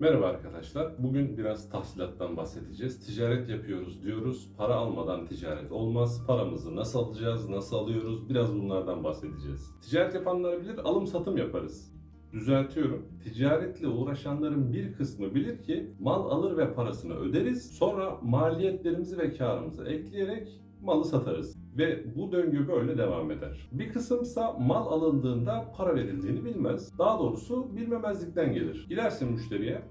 Merhaba arkadaşlar. Bugün biraz tahsilattan bahsedeceğiz. Ticaret yapıyoruz diyoruz. Para almadan ticaret olmaz. Paramızı nasıl alacağız, nasıl alıyoruz? Biraz bunlardan bahsedeceğiz. Ticaret yapanlar bilir, alım satım yaparız. Düzeltiyorum. Ticaretle uğraşanların bir kısmı bilir ki mal alır ve parasını öderiz. Sonra maliyetlerimizi ve karımızı ekleyerek malı satarız. Ve bu döngü böyle devam eder. Bir kısımsa mal alındığında para verildiğini bilmez. Daha doğrusu bilmemezlikten gelir. Gidersin müşteriye.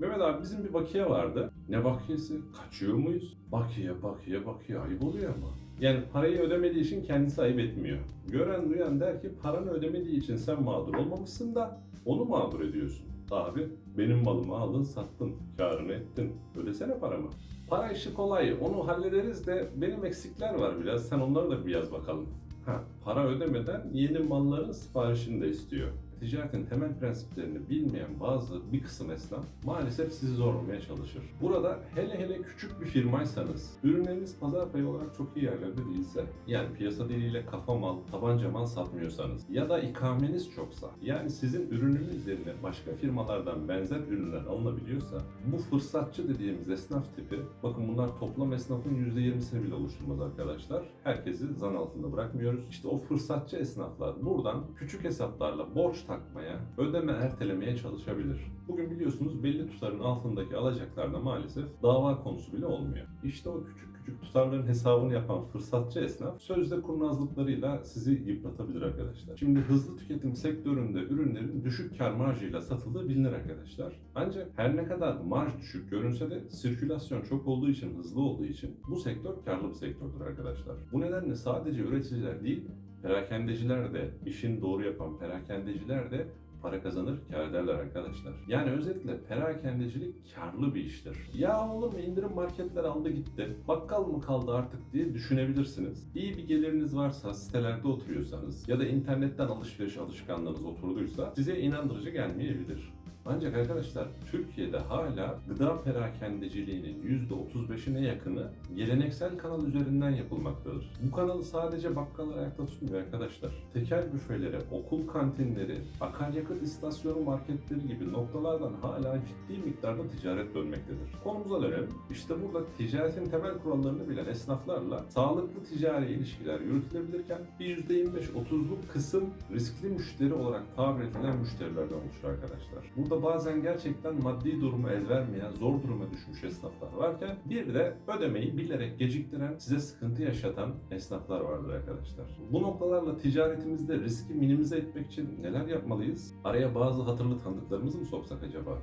Mehmet abi bizim bir bakiye vardı. Ne bakiyesi? Kaçıyor muyuz? Bakiye, bakiye, bakiye. Ayıp oluyor ama. Yani parayı ödemediği için kendisi ayıp etmiyor. Gören duyan der ki paranı ödemediği için sen mağdur olmamışsın da onu mağdur ediyorsun. Abi benim malımı aldın sattın, karını ettin. Ödesene paramı. Para işi kolay, onu hallederiz de benim eksikler var biraz. Sen onları da bir yaz bakalım. Ha, para ödemeden yeni malların siparişini de istiyor. Ticaretin temel prensiplerini bilmeyen bazı bir kısım esnaf maalesef sizi zorlamaya çalışır. Burada hele hele küçük bir firmaysanız, ürünleriniz pazar payı olarak çok iyi yerlerde değilse, yani piyasa diliyle kafa mal, tabanca mal satmıyorsanız ya da ikameniz çoksa, yani sizin ürününüz yerine başka firmalardan benzer ürünler alınabiliyorsa, bu fırsatçı dediğimiz esnaf tipi, bakın bunlar toplam esnafın %20'sini bile oluşturmaz arkadaşlar. Herkesi zan altında bırakmıyoruz. İşte o fırsatçı esnaflar buradan küçük hesaplarla borç takmaya, ödeme ertelemeye çalışabilir. Bugün biliyorsunuz belli tutarın altındaki alacaklarda maalesef dava konusu bile olmuyor. İşte o küçük küçük tutarların hesabını yapan fırsatçı esnaf sözde kurnazlıklarıyla sizi yıpratabilir arkadaşlar. Şimdi hızlı tüketim sektöründe ürünlerin düşük kar marjıyla satıldığı bilinir arkadaşlar. Ancak her ne kadar marj düşük görünse de sirkülasyon çok olduğu için, hızlı olduğu için bu sektör karlı bir sektördür arkadaşlar. Bu nedenle sadece üreticiler değil, perakendeciler de, işini doğru yapan perakendeciler de para kazanır, kar ederler arkadaşlar. Yani özetle perakendecilik karlı bir iştir. Ya olur mu indirim marketler aldı gitti, bakkal mı kaldı artık diye düşünebilirsiniz. İyi bir geliriniz varsa, sitelerde oturuyorsanız ya da internetten alışveriş alışkanlığınız oturduysa size inandırıcı gelmeyebilir. Ancak arkadaşlar Türkiye'de hala gıda perakendeciliğinin %35'ine yakını geleneksel kanal üzerinden yapılmaktadır. Bu kanalı sadece bakkallar ayakta tutmuyor arkadaşlar. Tekel büfeleri, okul kantinleri, akaryakıt istasyonu marketleri gibi noktalardan hala ciddi miktarda ticaret dönmektedir. Konumuza dönelim. İşte burada ticaretin temel kurallarını bilen esnaflarla sağlıklı ticari ilişkiler yürütülebilirken bir %25-30'luk kısım riskli müşteri olarak tabir edilen müşterilerden oluşur arkadaşlar. Burada bazen gerçekten maddi durumu el vermeyen, zor duruma düşmüş esnaflar varken bir de ödemeyi bilerek geciktiren, size sıkıntı yaşatan esnaflar vardır arkadaşlar. Bu noktalarla ticaretimizde riski minimize etmek için neler yapmalıyız? Araya bazı hatırlı tanıdıklarımızı mı soksak acaba?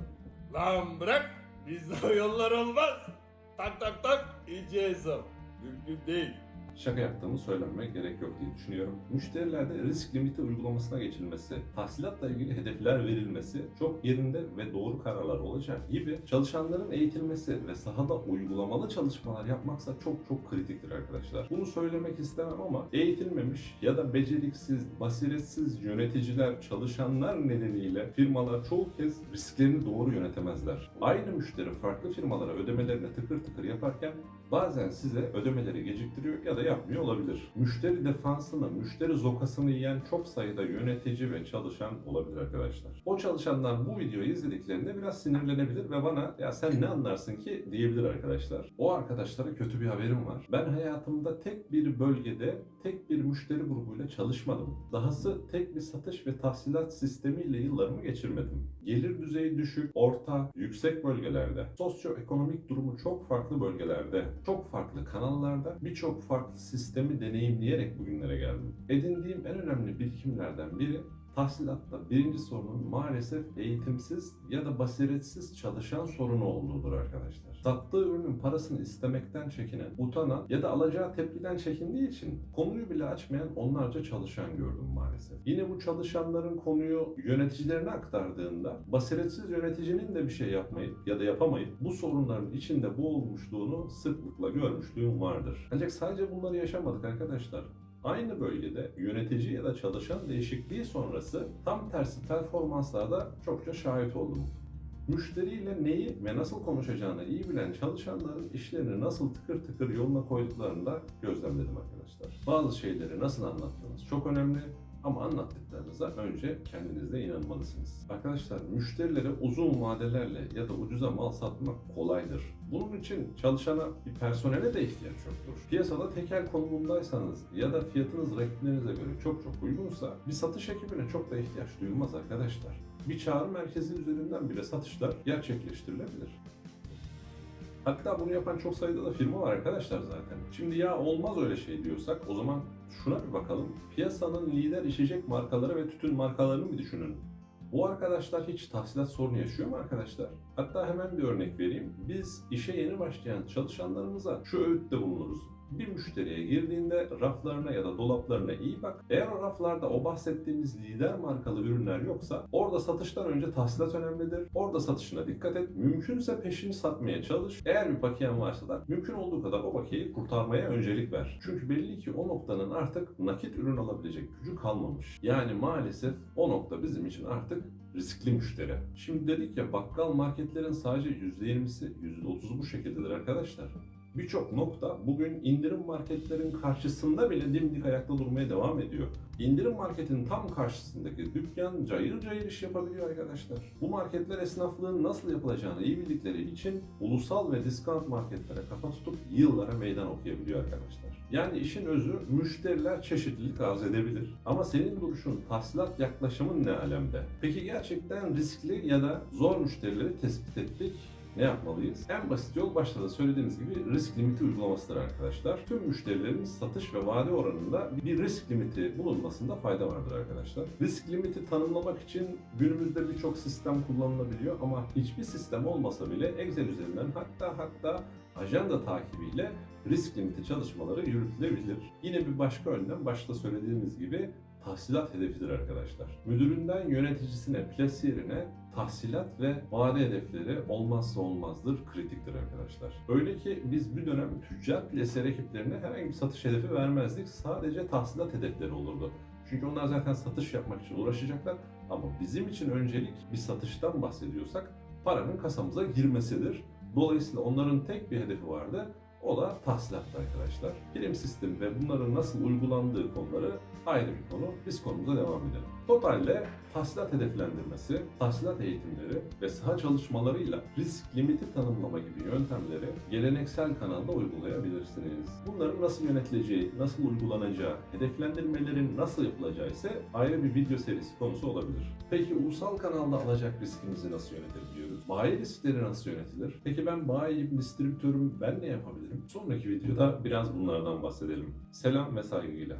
Lan bırak bizde o yollar olmaz. Tak tak tak iyice hesap. Mümkün değil. Şaka yaptığımı söylenmeye gerek yok diye düşünüyorum. Müşterilerde risk limiti uygulamasına geçilmesi, tahsilatla ilgili hedefler verilmesi çok yerinde ve doğru kararlar olacak gibi çalışanların eğitilmesi ve sahada uygulamalı çalışmalar yapmaksa çok çok kritiktir arkadaşlar. Bunu söylemek istemem ama eğitilmemiş ya da beceriksiz, basiretsiz yöneticiler, çalışanlar nedeniyle firmalar çoğu kez risklerini doğru yönetemezler. Aynı müşteri farklı firmalara ödemelerini tıkır tıkır yaparken bazen size ödemeleri geciktiriyor ya da yapmıyor olabilir. Müşteri defansını, müşteri zokasını yiyen çok sayıda yönetici ve çalışan olabilir arkadaşlar. O çalışanlar bu videoyu izlediklerinde biraz sinirlenebilir ve bana ya sen ne anlarsın ki diyebilir arkadaşlar. O arkadaşlara kötü bir haberim var. Ben hayatımda tek bir bölgede tek bir müşteri grubuyla çalışmadım. Dahası tek bir satış ve tahsilat sistemiyle yıllarımı geçirmedim. Gelir düzeyi düşük, orta, yüksek bölgelerde, sosyoekonomik durumu çok farklı bölgelerde, çok farklı kanallarda, birçok farklı sistemi deneyimleyerek bugünlere geldim. Edindiğim en önemli birikimlerden biri tahsilatta birinci sorunun maalesef eğitimsiz ya da basiretsiz çalışan sorunu olduğudur arkadaşlar. Sattığı ürünün parasını istemekten çekinen, utanan ya da alacağı tepkiden çekindiği için konuyu bile açmayan onlarca çalışan gördüm maalesef. Yine bu çalışanların konuyu yöneticilerine aktardığında basiretsiz yöneticinin de bir şey yapmayıp ya da yapamayıp bu sorunların içinde boğulmuşluğunu sıklıkla görmüşlüğüm vardır. Ancak sadece bunları yaşamadık arkadaşlar. Aynı bölgede yönetici ya da çalışan değişikliği sonrası tam tersi performanslarda çokça şahit oldum. Müşteriyle neyi ve nasıl konuşacağını iyi bilen çalışanların işlerini nasıl tıkır tıkır yoluna koyduklarını da gözlemledim arkadaşlar. Bazı şeyleri nasıl anlattığınız çok önemli. Ama anlattıklarınıza önce kendiniz de inanmalısınız. Arkadaşlar müşterilere uzun vadelerle ya da ucuza mal satmak kolaydır. Bunun için çalışana bir personele de ihtiyaç yoktur. Piyasada tekel konumundaysanız ya da fiyatınız rakiplerinize göre çok çok uygunsa bir satış ekibine çok da ihtiyaç duyulmaz arkadaşlar. Bir çağrı merkezi üzerinden bile satışlar gerçekleştirilebilir. Hatta bunu yapan çok sayıda da firma var arkadaşlar zaten. Şimdi ya olmaz öyle şey diyorsak o zaman şuna bir bakalım. Piyasanın lider içecek markaları ve tütün markalarını bir düşünün. Bu arkadaşlar hiç tahsilat sorunu yaşıyor mu arkadaşlar? Hatta hemen bir örnek vereyim. Biz işe yeni başlayan çalışanlarımıza şu öğütte bulunuruz. Bir müşteriye girdiğinde raflarına ya da dolaplarına iyi bak. Eğer o raflarda o bahsettiğimiz lider markalı ürünler yoksa orada satıştan önce tahsilat önemlidir. Orada satışına dikkat et. Mümkünse peşini satmaya çalış. Eğer bir bakiyen varsa da mümkün olduğu kadar o bakiyeyi kurtarmaya öncelik ver. Çünkü belli ki o noktanın artık nakit ürün alabilecek gücü kalmamış. Yani maalesef o nokta bizim için artık riskli müşteri. Şimdi dedik ya bakkal marketlerin sadece %20'si, %30'u bu şekildedir arkadaşlar. Birçok nokta bugün indirim marketlerin karşısında bile dimdik ayakta durmaya devam ediyor. İndirim marketin tam karşısındaki dükkan cayır cayır iş yapabiliyor arkadaşlar. Bu marketler esnaflığın nasıl yapılacağını iyi bildikleri için ulusal ve discount marketlere kafa tutup yıllara meydan okuyabiliyor arkadaşlar. Yani işin özü müşteriler çeşitlilik arz edebilir. Ama senin duruşun, tahsilat yaklaşımın ne alemde? Peki gerçekten riskli ya da zor müşterileri tespit ettik ne yapmalıyız? En basit yol başta da söylediğimiz gibi risk limiti uygulamasıdır arkadaşlar. Tüm müşterilerin satış ve vade oranında bir risk limiti bulunmasında fayda vardır arkadaşlar. Risk limiti tanımlamak için günümüzde birçok sistem kullanılabiliyor ama hiçbir sistem olmasa bile Excel üzerinden hatta hatta ajanda takibiyle risk limiti çalışmaları yürütülebilir. Yine bir başka önlem başta söylediğimiz gibi tahsilat hedefidir arkadaşlar. Müdüründen yöneticisine, plasiyerine tahsilat ve vade hedefleri olmazsa olmazdır, kritiktir arkadaşlar. Öyle ki biz bir dönem tüccar plasiyer ekiplerine herhangi bir satış hedefi vermezdik. Sadece tahsilat hedefleri olurdu. Çünkü onlar zaten satış yapmak için uğraşacaklar. Ama bizim için öncelik bir satıştan bahsediyorsak paranın kasamıza girmesidir. Dolayısıyla onların tek bir hedefi vardı. O da tahsilattı arkadaşlar. Prim sistemi ve bunların nasıl uygulandığı konuları ayrı bir konu. Biz konumuza devam edelim. Totalde tahsilat hedeflendirmesi, tahsilat eğitimleri ve saha çalışmalarıyla risk limiti tanımlama gibi yöntemleri geleneksel kanalda uygulayabilirsiniz. Bunların nasıl yönetileceği, nasıl uygulanacağı, hedeflendirmelerin nasıl yapılacağı ise ayrı bir video serisi konusu olabilir. Peki ulusal kanalda alacak riskimizi nasıl yönetebiliyoruz? Bayi riskleri nasıl yönetilir? Peki ben bayiyim, distribütörüm, ben ne yapabilirim? Sonraki videoda biraz bunlardan bahsedelim. Selam ve saygıyla.